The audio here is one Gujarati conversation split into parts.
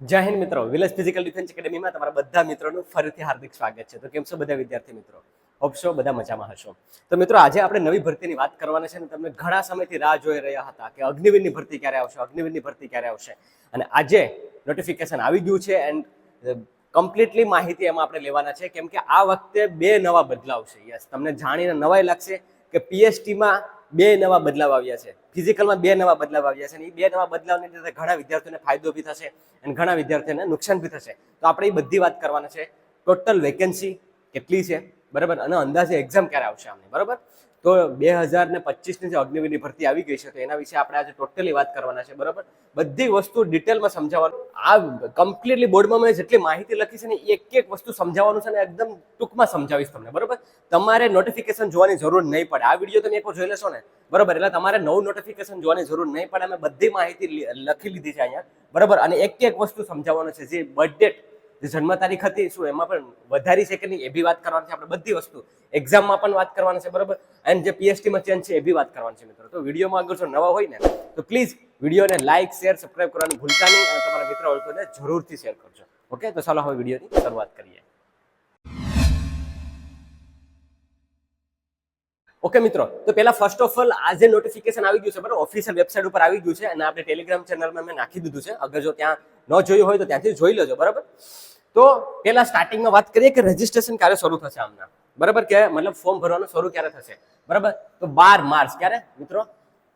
જય હિન્દ મિત્રો. વિલેજ ફિઝિકલ ડિફેન્સ એકેડેમીમાં તમારા બધા મિત્રોનું ફરીથી હાર્દિક સ્વાગત છે. તો કેમ છો બધા વિદ્યાર્થી મિત્રો? હોપ છો બધા મજામાં હશો. તો મિત્રો, આજે આપણે નવી ભરતીની વાત કરવાના છે અને તમને ઘણા સમયથી રાહ જોઈ રહ્યા હતા કે અગ્નિવીરની ભરતી ક્યારે આવશે, અગ્નિવીરની ભરતી ક્યારે આવશે. અને આજે નોટિફિકેશન આવી ગયું છે એન્ડ કમ્પ્લીટલી માહિતી એમાં આપણે લેવાના છે. કેમ કે આ વખતે બે નવા બદલાવ છે. યસ તમને જાણીને નવાઈ લાગશે કે પીએચટીમાં બે નવા બદલાવ આવ્યા છે. ફિઝિકલમાં બે નવા બદલાવ આવ્યા છે અને એ બે નવા બદલાવની અંદર ઘણા વિદ્યાર્થીઓને ફાયદો બી થશે અને ઘણા વિદ્યાર્થીઓને નુકસાન બી થશે. તો આપણે એ બધી વાત કરવાના છે. ટોટલ વેકેન્સી કેટલી છે? બરાબર? અને અંદાજે એક્ઝામ ક્યારે આવશે આમની? બરાબર? તો બે હજાર ને પચીસની જે અગ્નિવીરની ભરતી આવી ગઈ છે, તો એના વિશે આપણે આજે ટોટલી વાત કરવાના છે, બરાબર? બધી વસ્તુ ડિટેલમાં સમજાવવાનું. આ કમ્પ્લીટલી બોર્ડમાં મેં જેટલી માહિતી લખી છે ને એક એક વસ્તુ સમજાવવાનું છે ને, એકદમ ટૂંકમાં સમજાવીશ તમને, બરાબર? તમારે નોટિફિકેશન જોવાની જરૂર નહીં પડે. આ વીડિયો તમે એકવાર જોઈ લેશો ને, બરાબર? એટલે તમારે નવું નોટિફિકેશન જોવાની જરૂર નહીં પડે. અમે બધી માહિતી લખી લીધી છે અહીંયા, બરાબર? અને એક એક વસ્તુ સમજાવવાનું છે. જે બર્થડેટ જે જન્મ તારીખ હતી, શું એમાં પણ વધારી છે કે નહીં, એ બી વાત કરવાની છે. આપણે બધી વસ્તુ. એક્ઝામમાં પણ વાત કરવાની છે, બરાબર? અને જે પીએસટીમાં ચેન્જ છે એ બી વાત કરવાની છે મિત્રો. તો વિડીયોમાં આગળ જો નવા હોય ને, તો પ્લીઝ વિડીયોને લાઇક શેર સબસ્ક્રાઈબ કરવાનું ભૂલતા નહીં અને તમારા મિત્ર ઓળખોને જરૂરથી શેર કરજો. ઓકે તો ચાલો હવે વિડીયોની શરૂઆત કરીએ. ઓકે મિત્રો, તો પહેલા ફર્સ્ટ ઓફ ઓલ આજે નોટિફિકેશન આવી ગયું છે, બરાબર? ઓફિશિયલ વેબસાઇટ ઉપર આવી ગયું છે અને આપણે ટેલિગ્રામ ચેનલમાં મેં નાખી દીધું છે. અગર જો ત્યાં ન જોયું હોય તો ત્યાંથી જોઈ લેજો, બરાબર? તો પહેલા સ્ટાર્ટિંગમાં વાત કરીએ કે રજીસ્ટ્રેશન ક્યારે શરૂ થશે આમના. બરાબર કે મતલબ ફોર્મ ભરવાનું શરૂ ક્યારે થશે? બરાબર? તો બાર માર્ચ. ક્યારે? મિત્રો?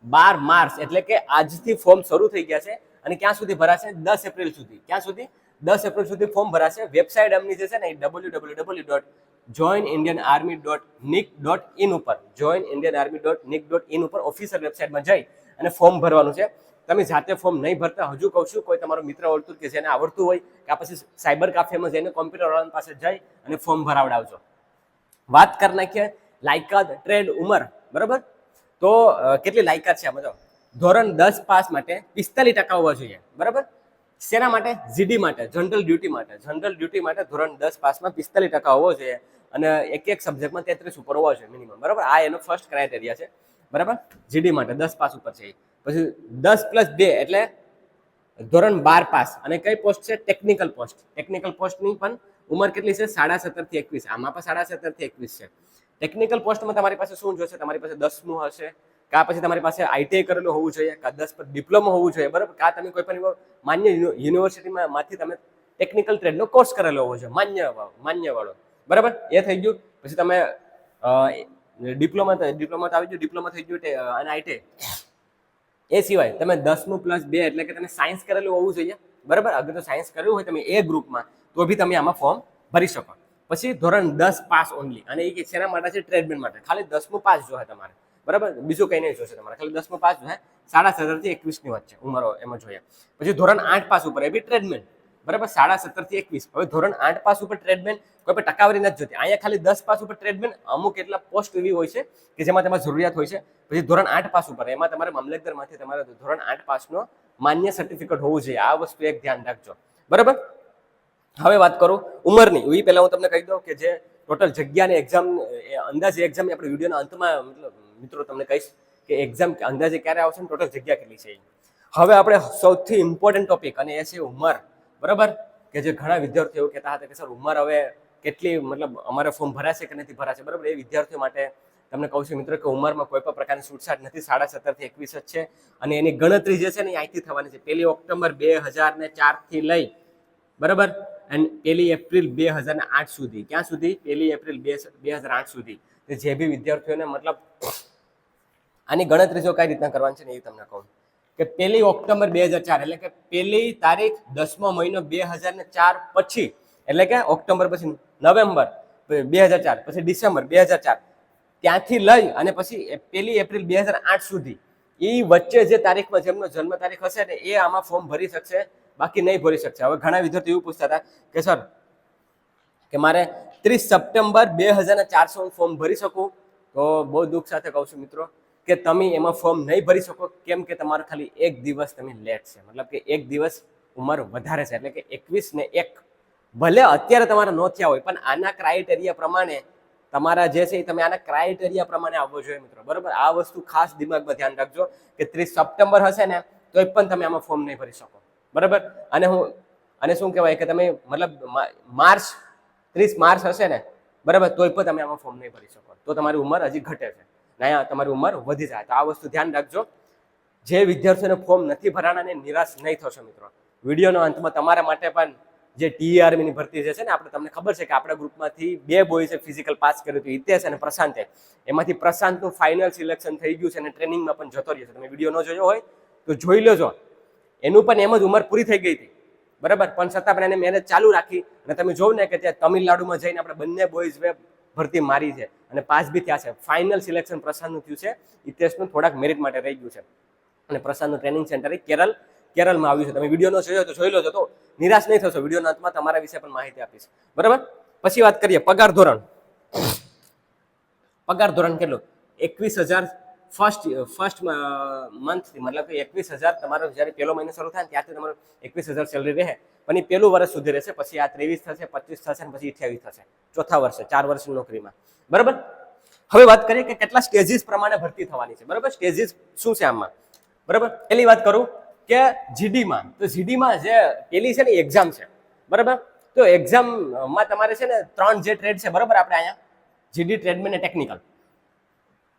બાર માર્ચ. એટલે કે આજથી ફોર્મ શરૂ થઈ ગયા છે અને ક્યાં સુધી ભરાશે? દસ એપ્રિલ સુધી. ક્યાં સુધી? દસ એપ્રિલ સુધી ફોર્મ ભરાશે. વેબસાઇટ એમની જે છે ને W W W dot join Indian army dot nic dot in ઉપર. Join Indian army dot nic dot in ઉપર ઓફિશિયલ વેબસાઇટમાં જઈ અને ફોર્મ ભરવાનું છે. તમે જાતે ફોર્મ નહીં ભરતા, હજુ કહું છું, કોઈ તમારો મિત્ર ઓળતું કે જેને આવડતું હોય, કે પછી સાયબર કાફેમાં જઈને કોમ્પ્યુટર વાળાની પાસે જઈ અને ફોર્મ ભરાવડાવજો. વાત કરી નાખીએ. લાયકાત ટ્રેડ ઉંમર. બરાબર? તો કેટલી લાયકાત છે આમાં જો? ધોરણ દસ પાસ માટે પિસ્તાલીસ ટકા હોવા જોઈએ. બરાબર? શેના માટે? જીડી માટે જનરલ ડ્યુટી માટે. જનરલ ડ્યુટી માટે ધોરણ દસ પાસમાં પિસ્તાલીસ ટકા હોવો જોઈએ. અને એક એક સબ્જેક્ટમાં તેત્રીસ ઉપર હોવા જોઈએ મિનિમમ બરાબર? આ એનો ફર્સ્ટ ક્રાઇટેરિયા છે. બરાબર? જીડી માટે, દસ પાસ ઉપર છે પછી દસ પ્લસ બે એટલે ધોરણ બાર પાસ. અને કઈ પોસ્ટ છે? ટેકનિકલ પોસ્ટ ટેકનિકલ પોસ્ટની પણ ઉંમર કેટલી છે? સાડા સત્તરથી એકવીસ. આમાં પણ સાડા સત્તરથી એકવીસ છે. ટેકનિકલ પોસ્ટમાં તમારી પાસે શું જોશે? તમારી પાસે દસમું હશે. કા પછી તમારી પાસે આઈટીઆઈ કરેલું હોવું જોઈએ. કા દસ પર ડિપ્લોમા હોવું જોઈએ. બરાબર? કા તમે કોઈ પણ માન્ય યુનિવર્સિટીમાં માંથી તમે ટેકનિકલ ટ્રેડનો કોર્સ કરેલો હોવો જોઈએ. માન્ય માન્ય વાળો બરાબર? એ થઈ ગયું. પછી તમે ડિપ્લોમા ડિપ્લોમા તો આવી ગયું. ડિપ્લોમા થઈ ગયું અને આઈટીઆઈ એ સિવાય તમે દસમું પ્લસ બે એટલે કે તમે સાયન્સ કરેલું હોવું જોઈએ. બરાબર? અગર તો સાયન્સ કર્યું હોય તમે એ ગ્રુપમાં તો બી તમે આમાં ફોર્મ ભરી શકો. પછી ધોરણ દસ પાસ ઓનલી અને એ શેના માટે છે? ટ્રેડમેન માટે. ખાલી દસમું પાસ જોશે તમારે. બરાબર? બીજું કંઈ નહીં જોશે તમારે. ખાલી દસમું પાસ જોઈએ સાડા સત્તરથી એકવીસની વચ્ચે ઉંમરો એમાં જોઈએ. પછી ધોરણ આઠ પાસ ઉપર એ બી ટ્રેડમેન બરાબર? સાડા સત્તરથી એકવીસ. હવે ધોરણ આઠ પાસ ઉપર ટ્રેડમેન કોઈ પણ ટકાવારી નથી જોતી. અહીંયા ખાલી દસ પાસ ઉપર ટ્રેડમેન અમુક એટલા પોસ્ટ એવી હોય છે કે જેમાં તમારે જરૂરિયાત હોય છે. પછી ધોરણ આઠ પાસ ઉપર એમાં તમારે મામલતદારમાંથી તમારે ધોરણ આઠ પાસનો માન્ય સર્ટિફિકેટ હોવું જોઈએ. આ વસ્તુ એક ધ્યાન રાખજો. બરાબર? હવે વાત કરું ઉંમરની. એ પહેલાં હું તમને કહી દઉં કે જે ટોટલ જગ્યાની એક્ઝામ અંદાજે એક્ઝામ આપણે વિડીયોના અંતમાં મતલબ મિત્રો તમને કહીશ કે એક્ઝામ અંદાજે ક્યારે આવશે ને ટોટલ જગ્યા કેટલી છે હવે આપણે સૌથી ઇમ્પોર્ટન્ટ ટોપિક અને એ છે ઉંમર. બરાબર? કે જે ઘણા વિદ્યાર્થીઓ કહેતા હતા કે સર, ઉંમર હવે કેટલી, મતલબ અમારે ફોર્મ ભરાશે કે નથી ભરાશે? બરાબર? એ વિદ્યાર્થીઓ માટે તમને કહું છું મિત્રો કે ઉંમરમાં કોઈ પણ પ્રકારની છૂટછાટ નથી. સાડા સત્તરથી એકવીસ જ છે અને એની ગણતરી જે છે ને અહીંથી થવાની છે. પહેલી ઓક્ટોબર બે હજાર ને ચારથી લઈ. બરાબર? અને પહેલી એપ્રિલ બે હજાર આઠ સુધી. ક્યાં સુધી? પહેલી એપ્રિલ બે બે હજાર આઠ સુધી. જે બી વિદ્યાર્થીઓને મતલબ આની ગણતરી જો કઈ રીતના કરવાની છે ને એ તમને કહું. કે પહેલી ઓક્ટોબર બે હજાર ચાર, એટલે કે પહેલી તારીખ દસમો મહિનો બે હજાર ને ચાર પછી, એટલે કે ઓક્ટોબર પછી નવેમ્બર બે હજાર ચાર, પછી ડિસેમ્બર બે હજાર ચાર. ત્યાંથી લઈ અને પછી પહેલી એપ્રિલ બે હજાર આઠ સુધી. એ વચ્ચે જે તારીખમાં જેમનો જન્મ તારીખ હશે ને એ આમાં ફોર્મ ભરી શકશે બાકી નહીં ભરી શકશે. હવે ઘણા વિદ્યાર્થીઓ એવું પૂછતા હતા કે, સર, કે મારે ત્રીસ સપ્ટેમ્બર બે હજારના ચારસો હું ફોર્મ ભરી શકું? તો બહુ દુઃખ સાથે કહું છું મિત્રો કે તમે એમાં ફોર્મ નહીં ભરી શકો, કેમ કે તમારે ખાલી એક દિવસ તમે લેટ છે. મતલબ કે એક દિવસ ઉંમર વધારે છે. એટલે કે એકવીસ ને એક, ભલે અત્યારે તમારા નો થયા હોય, પણ આના ક્રાઇટેરિયા પ્રમાણે તમારા જે છે એ તમે આના ક્રાઇટેરિયા પ્રમાણે આવવો જોઈએ મિત્રો. બરોબર? આ વસ્તુ ખાસ દિમાગમાં ધ્યાન રાખજો કે ત્રીસ સપ્ટેમ્બર હશે ને તો પણ તમે આમાં ફોર્મ નહીં ભરી શકો. બરાબર? અને હું અને શું કહેવાય કે તમે મતલબ માર્ચ, ત્રીસ માર્ચ હશે ને, બરાબર, તોય પણ તમે આમાં ફોર્મ નહીં ભરી શકો. તો તમારી ઉંમર હજી ઘટે છે. ના તમારી ઉંમર વધી જાય. તો આ વસ્તુ ધ્યાન રાખજો. જે વિદ્યાર્થીઓને ફોર્મ નથી ભરાણા ને નિરાશ નહીં થશો મિત્રો. વિડીયોનો અંતમાં તમારા માટે પણ જે ટીઆરમીની ભરતી જે છે ને, આપણે તમને ખબર છે કે આપણા ગ્રુપમાંથી બે બોયઝે ફિઝિકલ પાસ કર્યું હતું, હિતેશ અને પ્રશાંતે. એમાંથી પ્રશાંતનું ફાઇનલ સિલેક્શન થઈ ગયું છે અને ટ્રેનિંગમાં પણ જતો રહ્યો છે. તમે વીડિયો ન જોયો હોય તો જોઈ લેજો. એનું પણ એમ જ ઉંમર પૂરી થઈ ગઈ હતી. બરાબર? પણ છતાં પણ એને મહેનત ચાલુ રાખી અને તમે જોવ ને કે ત્યાં તમિલનાડુમાં જઈને આપણે બંને બોયઝ ભરતી મારી છે અને પાસ બી થયા છે. ફાઇનલ સિલેક્શન પ્રશાંતનું થયું છે. ઇતિહાસનું થોડાક મેરિટ માટે રહી ગયું છે. અને પ્રશાંતનું ટ્રેનિંગ સેન્ટર એ કેરળ કેરળમાં આવ્યું છે. તમે વિડીયોનો જોયો તો જોઈ લો છો તો નિરાશ નહીં થશો. વિડીયોના અંતમાં તમારા વિશે પણ માહિતી આપીશ. બરાબર? પછી વાત કરીએ. પગાર ધોરણ. પગાર ધોરણ કેટલું? એકવીસ હજાર ફર્સ્ટ ફર્સ્ટ મંથથી મતલબ કે એકવીસ હજાર તમારો જ્યારે પહેલો મહિનો શરૂ થાય ને ત્યારથી તમારો એકવીસ હજાર સેલરી રહે. પણ એ પહેલું વર્ષ સુધી રહેશે, પછી આ ત્રેવીસ થશે, પચીસ થશે ને પછી અઠ્યાવીસ થશે. ચોથા વર્ષે, ચાર વર્ષની નોકરીમાં. બરાબર? હવે વાત કરીએ કે કેટલા સ્ટેજીસ પ્રમાણે ભરતી થવાની છે. બરાબર? સ્ટેજીસ શું છે આમાં? બરાબર? પહેલી વાત કરું કે જીડીમાં તો જીડીમાં જે પેલી છે ને એક્ઝામ છે. બરાબર? તો એક્ઝામમાં તમારે છે ને, ત્રણ જે ટ્રેડ છે, બરાબર આપણે અહીંયા? જીડી ટ્રેડમેન અને ટેકનિકલ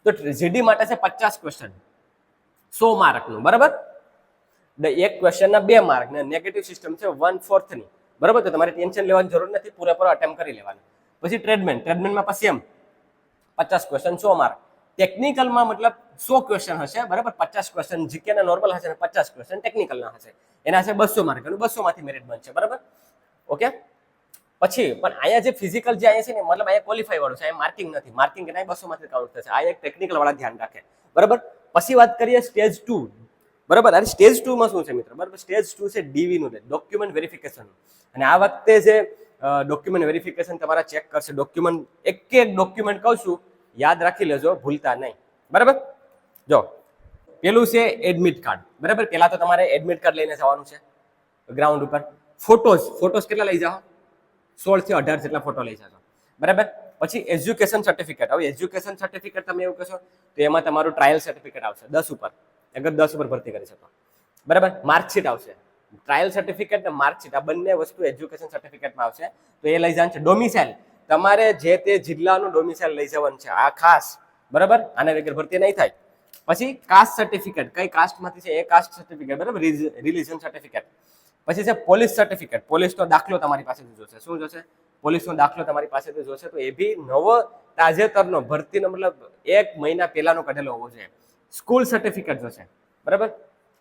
તો જીડી માટે છે પચાસ ક્વેશ્ચન સો માર્કનું બરાબર? એક ક્વેશ્ચનના બે માર્ક ને નેગેટિવ સિસ્ટમ છે વન ફોર્થની બરાબર? તો તમારે ટેન્શન લેવાની જરૂર નથી, પૂરેપૂરો અટેમ્પ કરી લેવાનું. પછી ટ્રેડમેન ટ્રેડમેનમાં પછી એમ, પચાસ ક્વેશ્ચન સો માર્ક ટેકનિકલમાં મતલબ સો ક્વેશ્ચન હશે, બરાબર? પચાસ ક્વેશ્ચન જીકેના નોર્મલ હશે અને પચાસ ક્વેશ્ચન ટેકનિકલના હશે. એના હશે બસો માર્ક અને બસો માંથી મેરિટ બનશે, બરાબર? ઓકે પછી પણ અહીંયા જે ફિઝિકલ જે અહીંયા છે ને, મતલબ અહીંયા ક્વોલિફાઈ વાળું છે, અહીંયા માર્કિંગ નથી. માર્કિંગ એના બસો માંથી કાઉન્ટ થશે. આ એક ટેકનિકલ વાળા ધ્યાન રાખે. બરાબર? પછી વાત કરીએ સ્ટેજ ટુ બરાબર? અરે સ્ટેજ ટુમાં શું છે મિત્રો? બરાબર? સ્ટેજ ટુ છે ડીવી નું ડોક્યુમેન્ટ વેરિફિકેશન અને આ વખતે જે ડોક્યુમેન્ટ વેરિફિકેશન તમારા ચેક કરશે. ડોક્યુમેન્ટ એક એક ડોક્યુમેન્ટ કહું છું, યાદ રાખી લેજો, ભૂલતા નહીં. બરાબર? જો, પેલું છે એડમિટ કાર્ડ બરાબર? પેલા તો તમારે એડમિટ કાર્ડ લઈને જવાનું છે. ગ્રાઉન્ડ ઉપર. ફોટોઝ ફોટોઝ કેટલા લઈ જાઓ? સોળથી અઢાર જેટલા ફોટો લઈ જશો બરાબર? પછી એજ્યુકેશન સર્ટિફિકેટ હવે એજ્યુકેશન સર્ટિફિકેટ તમે એવું કહેશો, તો એમાં તમારું ટ્રાયલ સર્ટિફિકેટ આવશે દસ ઉપર. અગર દસ ઉપર ભરતી કરી શકો. બરાબર? માર્કશીટ આવશે. ટ્રાયલ સર્ટિફિકેટ ને માર્કશીટ, આ બંને વસ્તુ એજ્યુકેશન સર્ટિફિકેટમાં આવશે. તો એ લઈ જવાનું છે ડોમિસાઇલ તમારે જે તે જિલ્લાનું ડોમિસાઇલ લઈ જવાનું છે, આ ખાસ. બરાબર? આને વગર ભરતી નહીં થાય. પછી કાસ્ટ સર્ટિફિકેટ કઈ કાસ્ટમાંથી છે? એ કાસ્ટ સર્ટિફિકેટ બરાબર? રિલિજન સર્ટિફિકેટ પછી છે પોલીસ સર્ટિફિકેટ પોલીસનો દાખલો તમારી પાસેથી જોશે. શું જોશે? પોલીસનો દાખલો તમારી પાસેથી જોશે તો એ બી નવો તાજેતરનો, ભરતીનો મતલબ એક મહિના પહેલાનો કઢેલો હોવો જોઈએ. સ્કૂલ સર્ટિફિકેટ જોશે. બરાબર?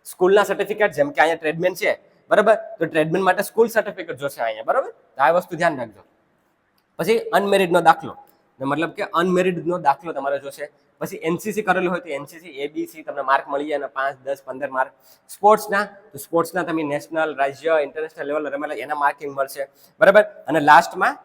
સ્કૂલના સર્ટિફિકેટ જેમ કે અહીંયા ટ્રેડમેન છે. બરાબર? તો ટ્રેડમેન માટે સ્કૂલ સર્ટિફિકેટ જોશે અહીંયા. બરાબર? આ વસ્તુ ધ્યાન રાખજો. પછી અનમેરિડનો દાખલો. મતલબ કે અનમેરિડનો દાખલો તમારે જોશે. પછી એનસીસી કરેલું હોય તો એનસીસી એબીસી તમને માર્ક મળી જાય અને પાંચ, દસ, પંદર માર્ક સ્પોર્ટ્સના તો સ્પોર્ટ્સના તમે નેશનલ રાજ્ય ઇન્ટરનેશનલ લેવલ રમેલા એના માર્કિંગ મળશે. બરાબર? અને લાસ્ટમાં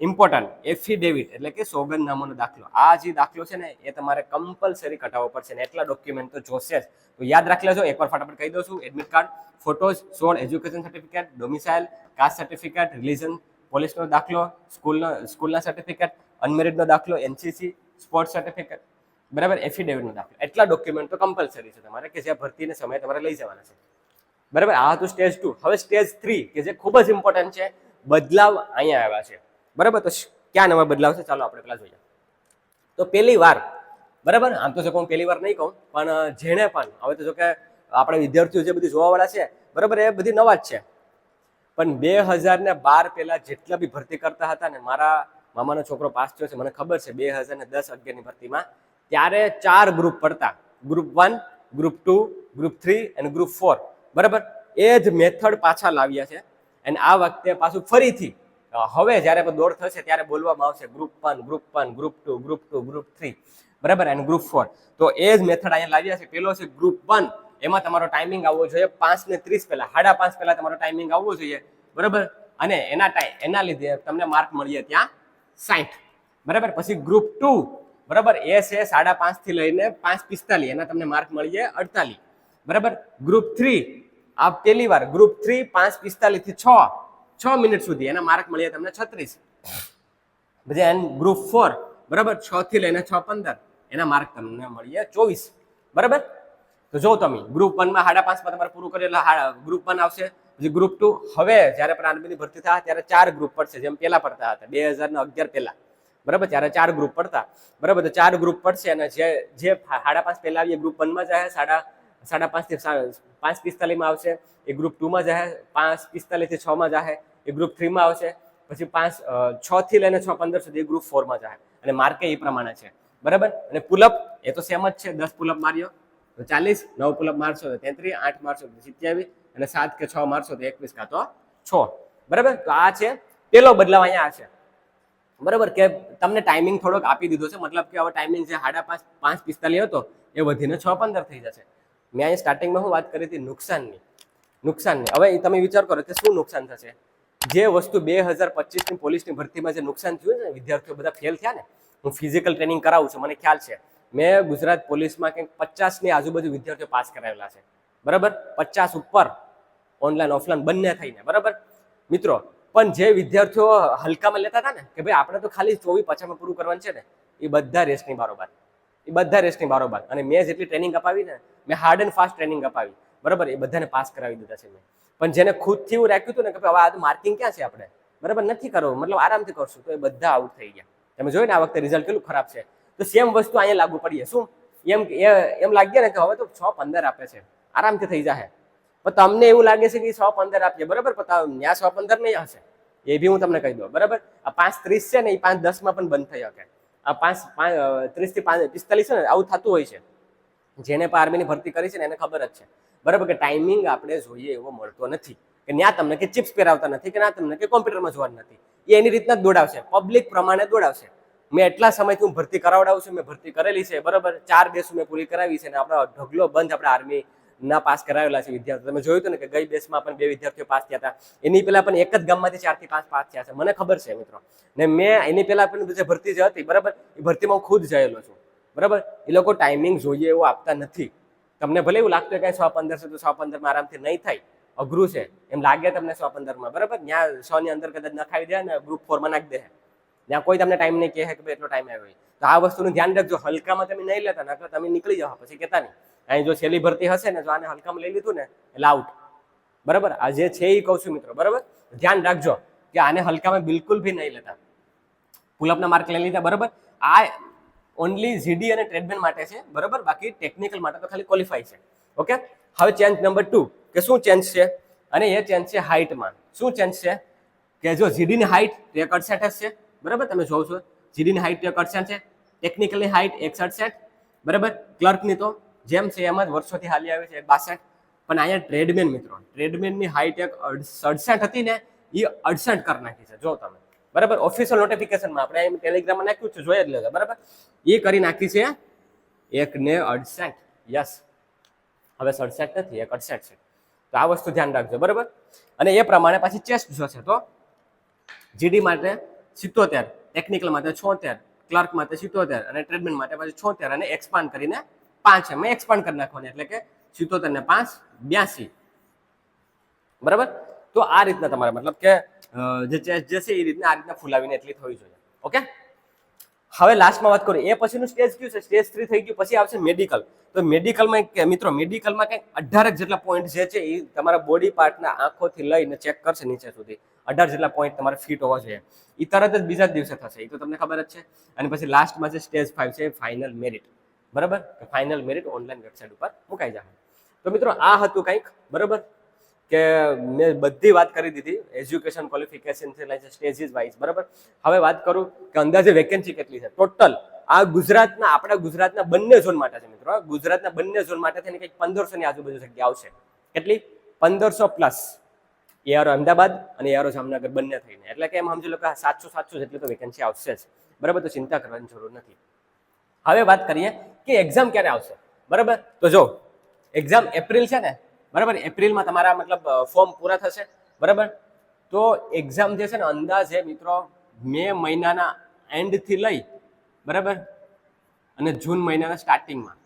ઇમ્પોર્ટન્ટ એફિડેવિટ એટલે કે સોગંદનામાનો દાખલો. આ જે દાખલો છે ને, એ તમારે કમ્પલસરી કટાવવો પડશે ને એટલા ડોક્યુમેન્ટ તો જોશે જ. તો યાદ રાખી લેજો, એકવાર ફટાફટ કહી દઉં છું એડમિટ કાર્ડ ફોટોઝ સોળ education certificate domicile caste certificate religion પોલીસનો દાખલો સ્કૂલનો સ્કૂલના સર્ટિફિકેટ અનમેરિડનો દાખલો એનસીસી સ્પોર્ટ્સ સર્ટિફિકેટ બરાબર? એફિડેવિટનો દાખલો. એટલા ડોક્યુમેન્ટ કમ્પલસરી છે તમારે કે જે ભરતીને સમયે તમારે લઈ જવાના છે. બરાબર? આ હતું સ્ટેજ ટુ હવે સ્ટેજ થ્રી કે જે ખૂબ જ ઇમ્પોર્ટન્ટ છે, બદલાવ અહીંયા આવ્યા છે. બરાબર? તો ક્યાં નવા બદલાવ છે? ચાલો આપણે પેલા જોઈએ. તો પહેલી વાર, બરાબર? આમ તો જો હું પહેલી વાર નહીં કહું, પણ જેણે પણ, હવે તો જો કે આપણા વિદ્યાર્થીઓ જે બધી જોવાવાળા છે, બરાબર? એ બધી નવા જ છે. પણ બે હજાર ને બાર પહેલા જેટલા બી ભરતી કરતા હતા ને મારા મામાનો છોકરો પાસ થયો છે. મને ખબર છે બે હજાર ને દસ અગિયારની ભરતીમાં ત્યારે ચાર ગ્રુપ પડતા. Group one group two group three અને ગ્રુપ ફોર બરાબર? એ જ મેથડ પાછા લાવ્યા છે. અને આ વખતે પાછું ફરીથી હવે જ્યારે દોડ થશે ત્યારે બોલવામાં આવશે group one group one group two group two group three બરાબર? અને ગ્રુપ ફોર તો એ જ મેથડ અહીંયા લાવ્યા છે. પેલો છે ગ્રુપ વન એમાં તમારો ટાઈમિંગ આવવો જોઈએ પાંચ ને ત્રીસ પહેલા. સાડા પાંચ પહેલા તમારો ટાઈમિંગ આવવો જોઈએ. બરાબર? અને એના ટાઈમ એના લીધે તમને માર્ક મળીએ ત્યાં. સાઠ બરાબર? પછી ગ્રુપ ટુ બરાબર? એ છે સાડા પાંચથી લઈને પાંચ પિસ્તાલીસ. એના તમને માર્ક મળીએ અડતાલીસ. બરાબર? ગ્રુપ થ્રી આ પહેલી વાર. ગ્રુપ થ્રી પાંચ પિસ્તાલીસથી છ. છ મિનિટ સુધી. એના માર્ક મળીએ તમને છત્રીસ. પછી એન ગ્રુપ ફોર બરાબર? છ થી લઈને છ પંદર. એના માર્ક તમને મળીએ ચોવીસ. બરાબર? તો જો તમે ગ્રુપ વનમાં સાડા પાંચમાં તમારે પૂરું કરી એટલે ગ્રુપ વન આવશે. પછી ગ્રુપ ટુ હવે જ્યારે પણ આર્મીની ભરતી થાય, ત્યારે ચાર ગ્રુપ પડશે, જેમ પહેલાં પડતા હતા. બે હજાર અગિયાર પહેલા. બરાબર? ત્યારે ચાર ગ્રુપ પડતા. બરાબર? તો ચાર ગ્રુપ પડશે અને જે જે સાડા પાંચ પહેલા આવીએ ગ્રુપ વનમાં જાય સાડા સાડા પાંચથી પાંચ પિસ્તાલીસમાં આવશે. એ ગ્રુપ ટુમાં જાય પાંચ પિસ્તાલીસથી છમાં જાય એ ગ્રુપ થ્રીમાં આવશે. પછી પાંચ છથી લઈને છ, પંદર સુધી ગ્રુપ ફોરમાં જાય અને માર્કે એ પ્રમાણે છે. બરાબર? અને પુલઅપ એ તો સેમ જ છે. દસ પુલઅપ માર્યો. તો ચાલીસ, નવ પુલઅપ મારશો તો તેત્રીસ, આઠ મારશો તો સિત્યાવીસ અને સાત કે છ મારશો તો એકવીસ કાં તો છ. બરાબર? તો આ છે. પેલો બદલાવ અહીંયા આ છે. બરાબર? કે તમને ટાઈમિંગ થોડોક આપી દીધો છે. મતલબ કે હવે ટાઈમિંગ જે સાડા પાંચ પાંચ પિસ્તાલીસ હતો, એ વધીને છ પંદર થઈ જશે. મેં અહીં સ્ટાર્ટિંગમાં હું વાત કરી હતી? નુકસાનની. નુકસાનની. હવે તમે વિચાર કરો કે શું નુકસાન થશે? જે વસ્તુ બે હજાર પચીસની પોલીસની ભરતીમાં જે નુકસાન થયું છે ને, વિદ્યાર્થીઓ બધા ફેલ થયા ને, હું ફિઝિકલ ટ્રેનિંગ કરાવું છું, મને ખ્યાલ છે. મેં ગુજરાત પોલીસમાં કંઈક પચાસની આજુબાજુ વિદ્યાર્થીઓ પાસ કરાવેલા છે. બરાબર? પચાસ ઉપર ઓનલાઈન, ઓફલાઈન બંને થઈને, બરાબર? મિત્રો, પણ જે વિદ્યાર્થીઓ હલકામાં લેતા હતા ને, કે ભાઈ આપણે તો ખાલી ચોવીસ પચાસમાં પૂરું કરવાનું છે ને, એ બધા રેસની બારોબાર. એ બધા રેસની બારોબાર. અને મેં જેટલી ટ્રેનિંગ અપાવી ને, મેં હાર્ડ એન્ડ ફાસ્ટ ટ્રેનિંગ અપાવી. બરાબર? એ બધાને પાસ કરાવી દીધા છે મેં. પણ જેને ખુદથી એવું રાખ્યું હતું ને, કે ભાઈ હવે આ માર્કિંગ ક્યાં છે આપણે? બરાબર? નથી કરવું. મતલબ આરામથી કરશું. તો એ બધા આઉટ થઈ ગયા. તમે જોયું ને આ વખતે રિઝલ્ટ કેટલું ખરાબ છે? તો સેમ વસ્તુ અહીંયા લાગુ પડીએ. શું? એમ એમ લાગ્યા ને કે હવે તો છ પંદર આપે છે. આરામથી થઈ જાય પણ તમને એવું લાગે છે કે છ પંદર આપીએ. બરાબર? પણ ત્યાં છ પંદર નહીં હશે. એ બી હું તમને કહી દઉં. બરાબર? આ પાંચ ત્રીસ છે ને એ પાંચ દસમાં પણ બંધ થઈ શકે. આ પાંચ પાંચ ત્રીસથી પાંચ પિસ્તાલીસ છે ને આવું થતું હોય છે. જેને પણ આર્મીની ભરતી કરી છે ને એને ખબર જ છે. બરાબર? કે ટાઈમિંગ આપણે જોઈએ એવો મળતો નથી. કે ત્યાં તમને કે ચિપ્સ પહેરાવતા નથી, કે ના તમને કે કોમ્પ્યુટરમાં જોવાનું નથી. એ એની રીતના જ દોડાવશે. પબ્લિક પ્રમાણે દોડાવશે. મેં એટલા સમયથી હું ભરતી કરાવડાવું છું, મેં ભરતી કરેલી છે, બરાબર? ચાર બેસ મેં પૂરી કરાવી છે અને આપણા ઢગલો બંધ આપણે આર્મી ના પાસ કરાવેલા છે વિદ્યાર્થીઓ. તમે જોયું હતું ને કે ગઈ બેસમાં પણ બે વિદ્યાર્થીઓ પાસ થયા હતા. એની પહેલા પણ એક જ ગામમાંથી ચારથી પાંચ પાસ થયા છે. મને ખબર છે મિત્રો. ને મેં એની પહેલા પણ જે ભરતી જે હતી, બરાબર? એ ભરતીમાં હું ખુદ જયેલો છું. બરાબર? એ લોકો ટાઈમિંગ જોઈએ એવું આપતા નથી. તમને ભલે એવું લાગતું કે સો પંદર છે તો સો પંદરમાં આરામથી નહીં થાય. અઘરું છે. એમ લાગે તમને સો પંદરમાં. બરાબર? ત્યાં સો ની અંદર કદાચ નખાવી દે ને ગ્રુપ ફોરમાં નાખી દે. ત્યાં કોઈ તમને ટાઈમ નહીં કહે કે ભાઈ એટલો ટાઈમ આવ્યો. તો આ વસ્તુનું ધ્યાન રાખજો. હલકામાં તમે નહીં લેતા, નકર તમે નીકળી જાઓ, પછી કહેતા નહીં. અહીં જો છેલ્લી ભરતી હશે ને, જો આને હલકામાં લઈ લીધું ને, એટલે આઉટ બરાબર? આ જે છે એ કહું છું મિત્રો, બરાબર? ધ્યાન રાખજો કે આને હલકામાં બિલકુલ બી નહીં લેતા. પુલઅપના માર્ક લઈ લીધા, બરાબર? આ ઓનલી જીડી અને ટ્રેડમેન માટે છે, બરાબર? બાકી ટેકનિકલ માટે તો ખાલી ક્વોલિફાય છે. ઓકે હવે ચેન્જ નંબર ટુ કે શું ચેન્જ છે? અને એ ચેન્જ છે હાઇટમાં શું ચેન્જ છે? કે જો જીડીની હાઇટ એક જ છે બરાબર? તમે જોવો છો. જીડીની હાઇટ અડસઠ છે. ટેકનિકલી હાઇટ એકસઠ છે. બરાબર? ક્લર્કની તો જેમ છે એમ જ વર્ષોથી હાલી આવે છે બાસઠ. પણ અહીંયા ટ્રેડમેન મિત્રો ટ્રેડમેનની હાઇટ એક સડસઠ હતી ને એ અડસઠ કરી નાખી છે. જો તમે. બરાબર? ઓફિશિયલ નોટિફિકેશનમાં આપણે એમ ટેલિગ્રામમાં નાખ્યું છે, જોઈ જ લેજો. બરાબર? એ કરી નાખી છે એક ને અડસઠ. યસ હવે સડસઠ નથી, એક અડસઠ છે. તો આ વસ્તુ ધ્યાન રાખજો. બરાબર? અને એ પ્રમાણે પાછી ચેસ્ટ જોશે તો, જીડી માટે સિત્તોતેર. ટેકનિકલ માટે છોતેર ક્લર્ક માટે સિત્તોતેર અને ટ્રેડમેન માટે પછી છોતેર અને એક્સપાન્ડ કરીને પાંચ એમ. એક્સપાન્ડ કરી નાખવાની એટલે કે સિત્તોતેર ને પાંચ, બ્યાસી. બરાબર? તો આ રીતના તમારે મતલબ કે જે ચેસ જે છે એ રીતના આ રીતના ફૂલાવીને એટલી થવી જોઈએ. ઓકે? હવે લાસ્ટમાં વાત કરું. એ પછીનું સ્ટેજ કયું છે? સ્ટેજ થ્રી થઈ ગયું. પછી આવશે મેડિકલ તો મેડિકલમાં કે, મિત્રો મેડિકલમાં કંઈક અઢારક જેટલા પોઈન્ટ જે છે એ તમારા બોડી પાર્ટના આંખોથી લઈને ચેક કરશે નીચે સુધી. અઢાર જેટલા પોઈન્ટ તમારે ફિટ હોવા જોઈએ. એ તરત જ બીજા જ દિવસે થશે એ તો તમને ખબર જ છે. અને પછી લાસ્ટમાં જે સ્ટેજ ફાઈવ છે ફાઇનલ મેરિટ બરાબર? ફાઇનલ મેરિટ ઓનલાઈન વેબસાઇટ ઉપર મુકાઈ જશે. તો મિત્રો, આ હતું કંઈક, બરાબર? કે મેં બધી વાત કરી દીધી એજ્યુકેશન ક્વોલિફિકેશનથી લઈને સ્ટેજીસ વાઇઝ બરાબર? હવે વાત કરું કે અંદાજે વેકેન્સી કેટલી છે. ટોટલ આ ગુજરાતના, આપણા ગુજરાતના બંને ઝોન માટે છે મિત્રો. ગુજરાતના બંને ઝોન માટે થઈને કંઈક પંદરસો ની આજુબાજુ જગ્યા આવશે. કેટલી? પંદરસો પ્લસ એઆરો અમદાવાદ અને એઆરઓ જામનગર બંને થઈને. એટલે કે એમ સમજી લો કે સાતસો સાતસો જેટલી તો વેકેન્સી આવશે જ. બરાબર? તો ચિંતા કરવાની જરૂર નથી. હવે વાત કરીએ કે એક્ઝામ ક્યારે આવશે? બરાબર? તો જો એક્ઝામ એપ્રિલ છે ને, બરાબર? એપ્રિલમાં તમારા મતલબ ફોર્મ પૂરા થશે. બરાબર? તો એક્ઝામ જે છે ને, અંદાજે મિત્રો, મે મહિનાના એન્ડથી લઈ, બરાબર? અને જૂન મહિનાના સ્ટાર્ટિંગમાં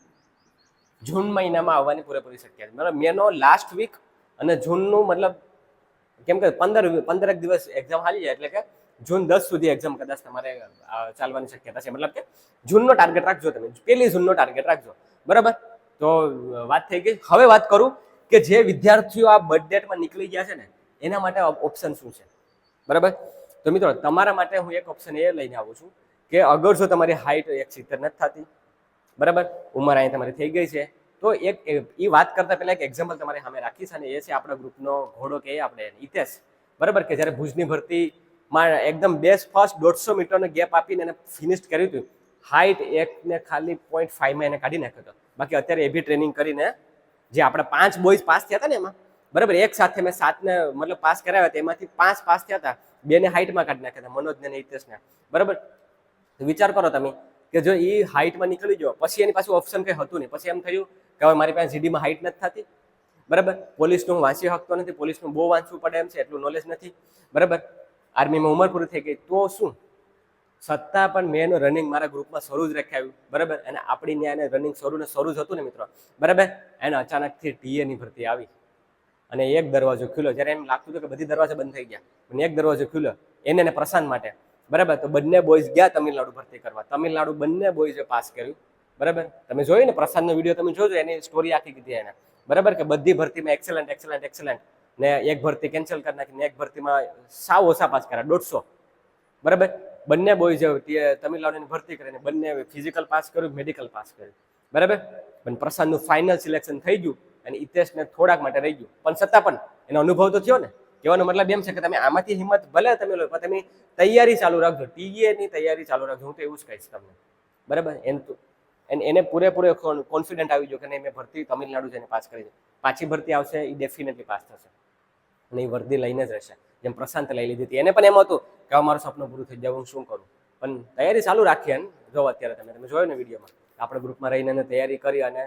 જૂન મહિનામાં આવવાની પૂરેપૂરી શક્યતા મતલબ મેનો લાસ્ટ વીક અને જૂનનું મતલબ કેમ કે પંદર પંદરેક દિવસ એક્ઝામ હાલી જાય એટલે કે જૂન દસ સુધી એક્ઝામ કદાચ તમારે ચાલવાની શક્યતા છે. મતલબ કે જૂનનો ટાર્ગેટ રાખજો તમે. પહેલી જૂનનો ટાર્ગેટ રાખજો. બરાબર? તો વાત થઈ ગઈ. હવે વાત કરું કે જે વિદ્યાર્થીઓ આ બર્થ ડેટમાં નીકળી ગયા છે ને, એના માટે ઓપ્શન શું છે? બરાબર? તો મિત્રો, તમારા માટે હું એક ઓપ્શન એ લઈને આવું છું કે અગર જો તમારી હાઈટ એક સિત્તેર નથી થતી, બરાબર? ઉંમર અહીં તમારી થઈ ગઈ છે. તો એક, એ વાત કરતા પહેલા એક એક્ઝામ્પલ તમારે સામે રાખીશ અને એ છે આપણા ગ્રુપનો ઘોડો કે આપણે ઇતિહાસ બરાબર કે જ્યારે ભુજની ભરતીમાં એકદમ બેસ્ટ ફર્સ્ટ દોઢસો મીટરનો ગેપ આપીને એને ફિનિશ કર્યું હતું હાઈટ એકને ખાલી પોઈન્ટ ફાઈવમાં એને કાઢી નાખ્યો હતો. બાકી અત્યારે એ બી ટ્રેનિંગ કરીને જે આપણા પાંચ બોયઝ પાસ થયા હતા ને એમાં, બરાબર, એક સાથે મેં સાતને મતલબ પાસ કરાવ્યા હતા, એમાંથી પાંચ પાસ થયા હતા, બેને હાઈટમાં કાઢી નાખ્યા હતા, મનોજને ને હિતેશને. બરાબર? વિચાર કરો તમે કે જો એ હાઇટમાં નીકળી ગયો, પછી એની પાછું ઓપ્શન કંઈ હતું નહીં. પછી એમ થયું કે હવે મારી પાસે જીડીમાં હાઇટ નથી થતી. બરાબર? પોલીસનું હું વાંચી શકતો નથી, પોલીસનું બહુ વાંચવું પડે એમ છે, એટલું નોલેજ નથી. બરાબર? આર્મીમાં ઉંમર પૂરી થઈ ગઈ. તો શું? સત્તા પણ મેં એનું રનિંગ મારા ગ્રુપમાં શરૂ જ રાખ્યું બરાબર? અને આપણી ત્યાં એને રનિંગ શરૂ ને શરૂ જ હતું ને મિત્રો. બરાબર? એને અચાનકથી ટીએની ભરતી આવી. અને એક દરવાજો ખુલ્યો. જ્યારે એમ લાગતું હતું કે બધી દરવાજા બંધ થઈ ગયા. અને એક દરવાજો ખુલ્યો. એને પ્રશાંત માટે. બરાબર? તો બંને બોયઝ ગયા તમિલનાડુ ભરતી કરવા. તમિલનાડુ બંને બોયઝે પાસ કર્યું. બરાબર? તમે જોયું ને? પ્રશાંતનો વીડિયો તમે જોજો, એની સ્ટોરી આખી કીધી એને. બરાબર કે બધી ભરતીમાં એક્સેલન્ટ એક્સેલન્ટ એક્સલન્ટ ને એક ભરતી કેન્સલ કરી નાખી ને એક ભરતીમાં સાવ ઓછા પાસ કર્યા, દોઢસો. બરાબર? બંને બોયઝે તમિલનાડુની ભરતી કરીને બંને ફિઝિકલ પાસ કર્યું મેડિકલ પાસ કર્યું. બરાબર? પણ પ્રશાંતનું ફાઇનલ સિલેક્શન થઈ ગયું અને ઇતિહાસને થોડાક માટે રહી ગયું. પણ છતાં પણ એનો અનુભવ તો થયો ને? કહેવાનો મતલબ એમ છે કે તમે આમાંથી હિંમત ભલે તમે લો, પણ તમે તૈયારી ચાલુ રાખજો. ટીએ ની તૈયારી ચાલુ રાખજો. હું તો એવું જ કહીશ તમને. બરાબર? એમ એને પૂરેપૂરો કોન્ફિડન્ટ આવી ગયો કે નહીં, મેં ભરતી તમિલનાડુ જઈને પાસ કરી છે. પાછી ભરતી આવશે એ ડેફિનેટલી પાસ થશે. અને એ વર્દી લઈને જ રહેશે. જેમ પ્રશાંત લઈ લીધી હતી. એને પણ એમ હતું કે હવે મારું સપનું પૂરું થઈ જાય, હું શું કરું? પણ તૈયારી ચાલુ રાખીએ ને જો અત્યારે તમે તમે જોયો ને વિડીયોમાં આપણે ગ્રુપમાં રહીને તૈયારી કરી અને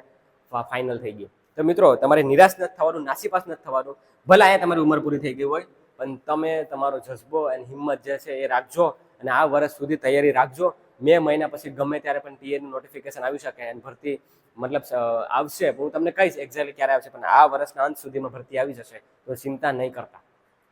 ફાઇનલ થઈ ગયું. તો મિત્રો, તમારે નિરાશ નથી થવાનું, નાસીપાસ નથી થવાનું. ભલે અહીંયા તમારી ઉંમર પૂરી થઈ ગઈ હોય, પણ તમે તમારો જજ્બો અને હિંમત જે છે એ રાખજો અને આ વર્ષ સુધી તૈયારી રાખજો. મે મહિના પછી ગમે ત્યારે પણ ટીએનું નોટિફિકેશન આવી શકે અને ભરતી મતલબ આવશે. હું તમને કહીશ એક્ઝેક્ટલી ક્યારે આવશે, પણ આ વર્ષના અંત સુધીમાં ભરતી આવી જશે. તો ચિંતા નહીં કરતા.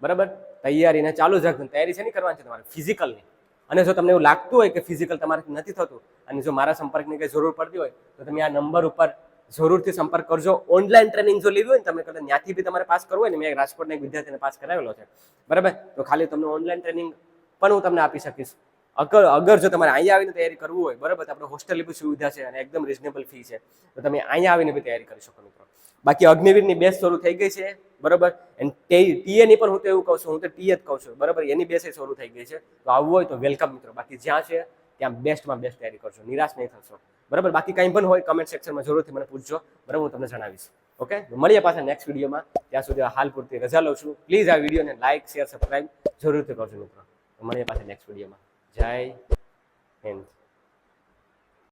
બરાબર? તૈયારીને ચાલુ જ રાખજો. તૈયારી છે નહીં કરવાની છે તમારે? ફિઝિકલની અને જો તમને એવું લાગતું હોય કે ફિઝિકલ તમારાથી નથી થતું, અને જો મારા સંપર્કની કંઈ જરૂર પડતી હોય, તો તમે આ નંબર ઉપર જરૂરથી સંપર્ક કરજો. ઓનલાઈન ટ્રેનિંગ જો લેવી હોય ને, તમે કદાચ ત્યાંથી બી તમારે પાસ કરવું હોય ને, મેં રાજકોટના એક વિદ્યાર્થીને પાસ કરાવેલો છે. બરાબર? તો ખાલી તમને ઓનલાઈન ટ્રેનિંગ પણ હું તમને આપી શકીશ. અગર અગર જો તમારે અહીંયા આવીને તૈયારી કરવું હોય, બરાબર? તો આપણે હોસ્ટેલની બી સુવિધા છે અને એકદમ રિઝનેબલ ફી છે. તો તમે અહીંયા આવીને બી તૈયારી કરી શકો મિત્રો. બાકી અગ્નિવીરની બેસ શરૂ થઈ ગઈ છે, બરાબર? એન્ડ ટીએની પણ હું તો એવું કહું છું, હું તો ટીએ જ કહું છું, બરાબર? એની બેસે શરૂ થઈ ગઈ છે. તો આવવું હોય તો વેલકમ મિત્રો. બાકી જ્યાં છે, ત્યાં બેસ્ટમાં બેસ્ટ તૈયારી કરશો નિરાશ નહીં થશો. બરાબર? બાકી કંઈ પણ હોય કમેન્ટ સેક્શનમાં જરૂરથી મને પૂછજો. બરાબર, હું તમને જણાવીશ. ઓકે મળીએ પાછા નેક્સ્ટ વિડીયોમાં ત્યાં સુધી હાલ પૂરતી રજા લઉં છું. પ્લીઝ આ વિડીયોને લાઇક શેર સબસ્ક્રાઈબ જરૂરથી કરજો મિત્રો. મળીએ પાછા નેક્સ્ટ વિડીયોમાં જય હિન્દ.